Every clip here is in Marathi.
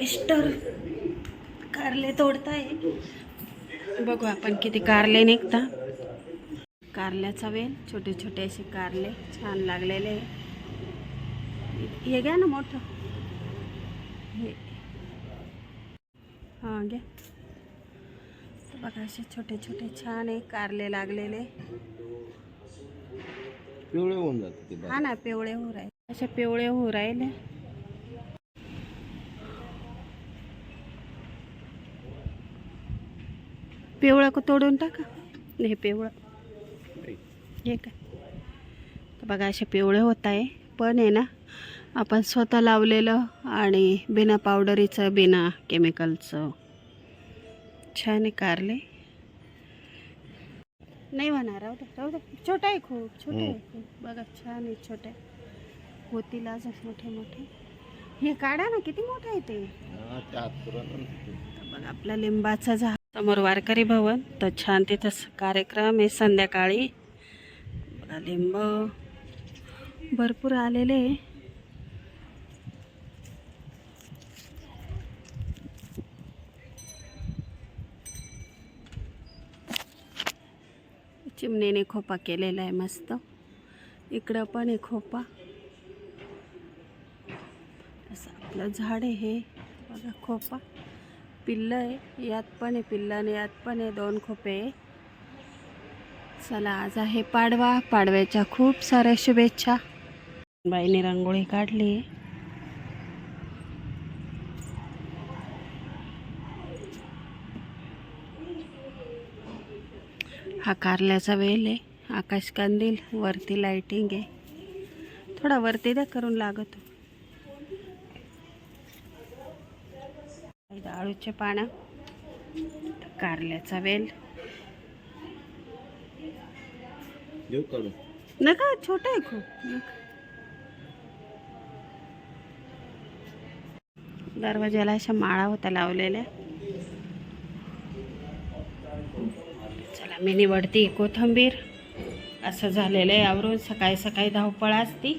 मिस्टर कारले तोडताय. बघू आपण किती कारले निघता. कारल्याचा वेल छोटे छोटे असे कारले छान लागलेले. हे घ्या ना मोठं. हे. हां घ्या. बघा असे छोटे छोटे छान आहे कारले लागलेले. पिवळे होऊन जाते हा ना पिवळे हो राहिले. असे पिवळे हो राहिले. पिवळं का तोडून टाका? हे पिवळं. हे काय? तर बघा असे पिवळे होत आहे. पण आहे ना आपण स्वतः लावलेलं आणि बिना पावडरीचं बिना केमिकलचं छान आहे कारले. नाही होणार राहू दे राहू दे. छोटा आहे खूप छोटा आहे खूप. बघा छान आहे छोटे होतील अजून मोठे मोठे. हे काढा ना किती मोठं आहे ते? बघा आपला लिंबाचं झाड समोर वारकरी भवन तर छान तिथं कार्यक्रम आहे संध्याकाळी. लिंब भरपूर आलेले चिमणीने खोपा केलेला आहे मस्त. इकडं पण आहे खोपा. असं आपलं झाड आहे हे. बघा खोपा. पिल्लं आहे. यात पण आहे पिल्लं आणि यात पण आहे दोन खोपे. चला आज आहे पाडवा. पाडव्याच्या खूप साऱ्या शुभेच्छा. बाईने रांगोळी काढली. आहे हा कारल्याचा वेल आहे. आकाश कंदील वरती लाइटिंग आहे. थोडा वरती द्या करून लागत. आळूचे पानं. कारल्याचा वेल. नका छोटा आहे खूप. दरवाजाला अशा माळा होत्या लावलेल्या. चला मी निवडती कोथंबीर. असं झालेलं आहे आवरून. सकाळी सकाळी धावपळ असती.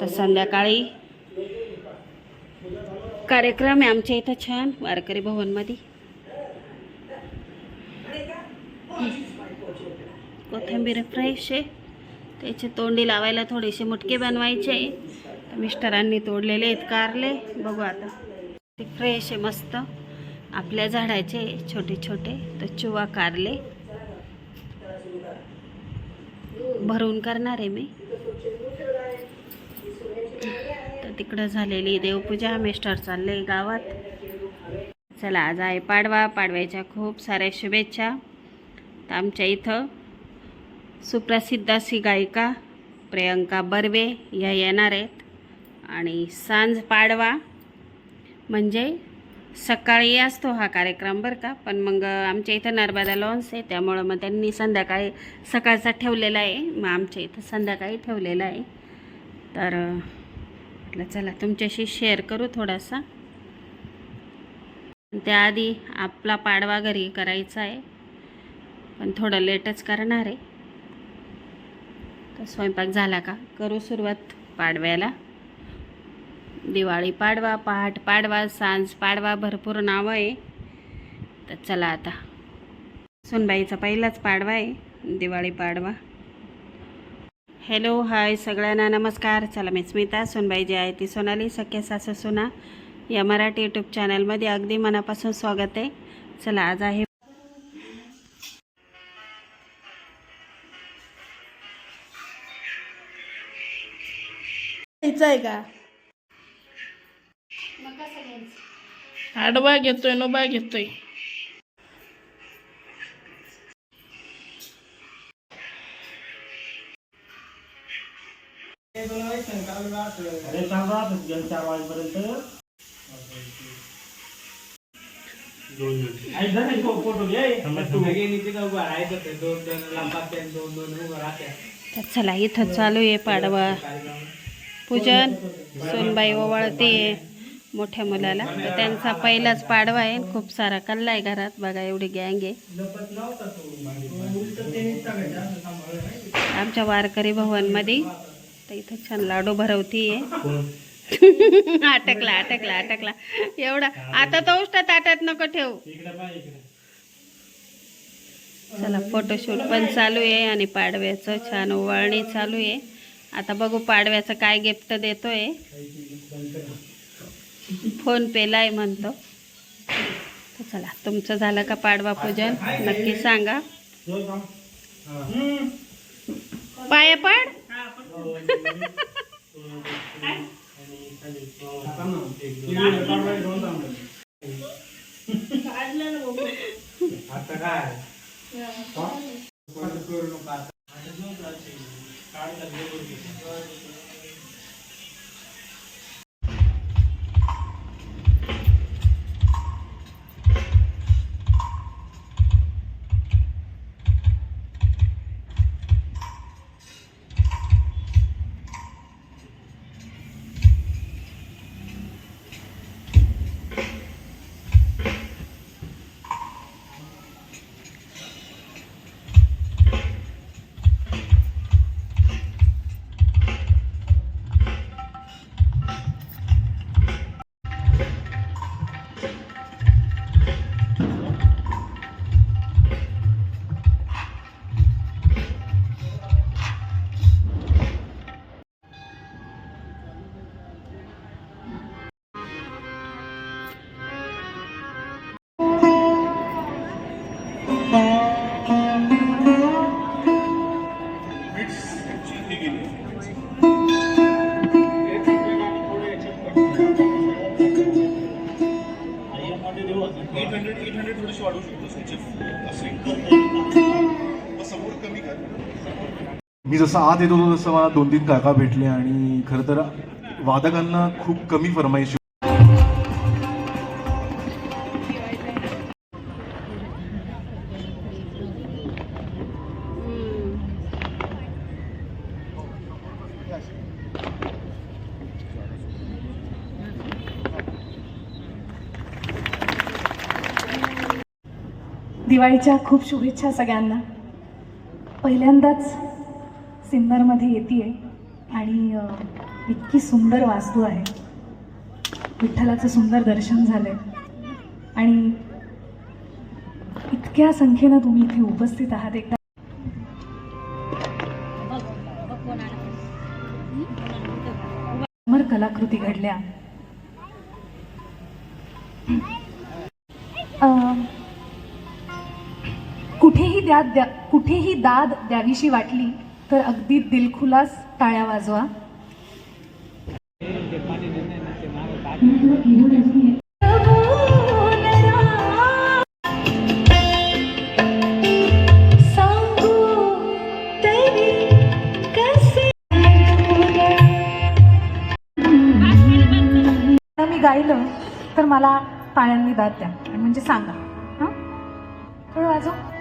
तर संध्याकाळी कार्यक्रम आहे आमच्या इथं छान वारकरी भवनमध्ये. कोथिंबीर फ्रेश आहे. त्याचे तोंडी लावायला थोडेसे मुटके बनवायचे मिस्टरांनी तोडलेले आहेत कारले. बघू आता. ते फ्रेश आहे मस्त. आपल्या झाडाचे छोटे छोटे तर चुवा कारले. भरून करणार आहे मी तर तिकडं झालेली देवपूजा मिस्टर चालले गावात. चला आज आहे पाडवा. पाडव्याच्या खूप साऱ्या शुभेच्छा. तर आमच्या इथं सुप्रसिद्ध अशी गायिका प्रियंका बर्वे या येणार आहेत. आणि सांज पाडवा म्हणजे सकाळी असतो हा कार्यक्रम बरं का. पण मग आमच्या इथं नर्मदा लॉन्स आहे त्यामुळं मग त्यांनी संध्याकाळी सकाळचा ठेवलेला आहे. मग आमच्या इथं संध्याकाळी ठेवलेला आहे. तर वाटलं म्हटलं चला तुमच्याशी शेअर करू थोडासा. त्याआधी आपला पाडवा घरी करायचा आहे पण थोडं लेटच करणार आहे. तर स्वयंपाक झाला का? करू सुरुवात पाडव्याला. दिवाळी पाडवा पहाट पाडवा सांज पाडवा भरपूर नावं आहे. तर चला आता. सुनबाईचा पहिलाच पाडवा आहे दिवाळी पाडवा. हॅलो हाय सगळ्यांना नमस्कार. चला मी स्मिता सुनबाई जी आहे ती सोनाली सख्या सासू सुना या मराठी यूट्यूब चॅनलमध्ये अगदी मनापासून स्वागत आहे. चला आज आहे आहे का? आडवा घेतोय नोबा घेतोय. अरे चार वाजेपर्यंत. तर चला इथं चालू आहे पाडवा. पूजन सोनबाई ओवाळते मोठ्या मुलाला. तर त्यांचा पहिलाच पाडवा आहे. खूप सारा कल्ला आहे घरात. बघा एवढी गँग आहे. आमच्या वारकरी भवनमध्ये. तर इथं छान लाडू भरवती आहे अटकला अटकला अटकला एवढा. आता तो उष्ट ताटात नको ठेवू. चला फोटोशूट पण चालू आहे आणि पाडव्याचं छान ओवाळणी चालू आहे आता बघू पाडव्याचं काय गिफ्ट देतोय. फोन पेला आहे म्हणतो. तर चला तुमचं झालं का पाडवा पूजन? नक्की सांगा. पाया पाड. आता ना, एक दोन एट हंड्रेड एट हंड्रेड थोडीशी वाढवू शकतो करू नका आता. काढतात हे मी जसं आत येत होतो तसं मला दोन तीन काका भेटले आणि खरं तर वादकांना खूप कमी फरमाईश दिवाळीच्या खूप शुभेच्छा सगळ्यांना. पहिल्यांदाच सिन्नरमध्ये येते आणि इतकी सुंदर वास्तू आहे. विठ्ठलाचं सुंदर दर्शन झालं आणि इतक्या संख्येनं तुम्ही इथे उपस्थित आहात एकदा. अमर कलाकृती घडल्या. कुठेही द्या द्या कुठेही दाद द्यावीशी वाटली तर अगदी दिलखुलास टाळ्या वाजवा. मी गायलं तर मला टाळ्यांनी दाद द्या. म्हणजे सांगा. हां? थोडं वाजव.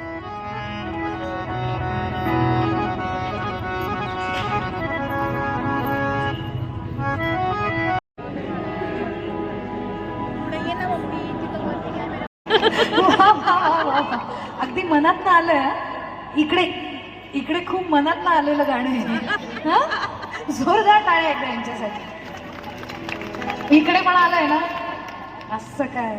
मनात ना आलं इकडे इकडे खूप मनात ना आलेलं गाणं आहे. हं? जोरदार टाळ्या एकदा यांच्यासाठी. इकडे पण आलंय ना? असं काय?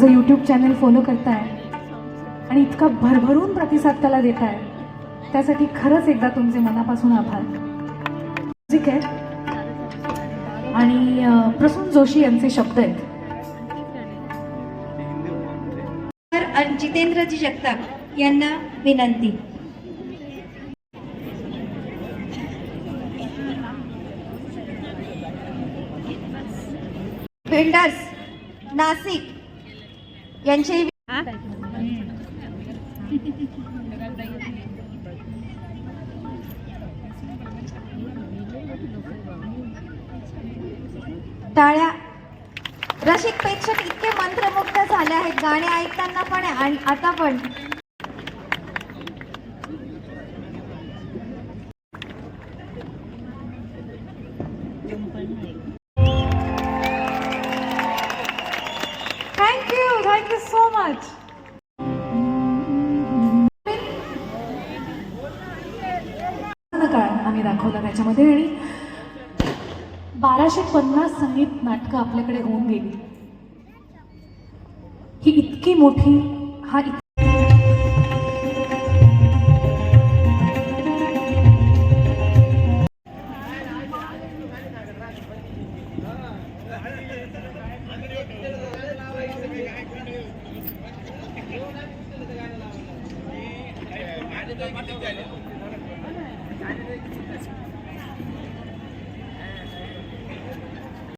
माझं यूट्यूब चॅनल फॉलो करताय. आणि इतका भरभरून प्रतिसाद त्याला देत आहे त्यासाठी खरंच एकदा तुमचे मनापासून आभार. म्युझिक आहे. आणि प्रसून जोशी यांचे शब्द आहेत. तर जितेंद्रजी जगताप यांना विनंती. बिल्डर्स नाशिक यांचे हा टाळ्या. रसिक प्रेक्षक इतके मंत्रमुग्ध झाले आहेत गाणे ऐकताना पण आणि आता पण. Thank you so much. काळ आम्ही दाखवला त्याच्यामध्ये आणि बाराशे पन्नास संगीत नाटकं आपल्याकडे होऊन गेली ही इतकी मोठी हा